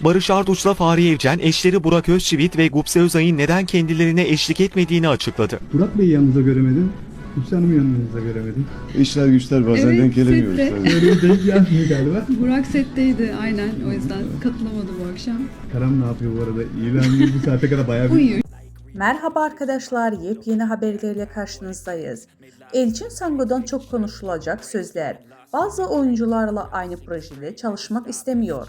Barış Arduç'la Fahriye Evcen eşleri Burak Özçivit ve Gupse Özay'ın neden kendilerine eşlik etmediğini açıkladı. Burak Bey'i yanınızda göremedim. Hüsnü Hanım'ı yanınızda göremedim. İşler güçler bazen Evet, denk gelemiyoruz sette. tabii. Öyle bir denk gelmiyor galiba. Burak setteydi aynen o yüzden katılamadı bu akşam. Karam ne yapıyor bu arada? İyi ben bu saate kadar bayağı bir... Uyuyor. Merhaba arkadaşlar, yepyeni haberlerle karşınızdayız. Elçin Sango'dan çok konuşulacak sözler. Bazı oyuncularla aynı projede çalışmak istemiyor.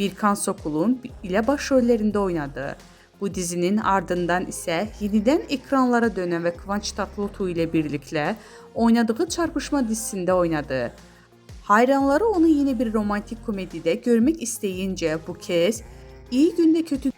Birkan Sokul'un ile başrollerinde oynadığı. Bu dizinin ardından ise yeniden ekranlara dönen ve Kıvanç Tatlıtuğ ile birlikte oynadığı çarpışma dizisinde oynadı. Hayranları onu yeni bir romantik komedide görmek isteyince bu kez iyi günde kötü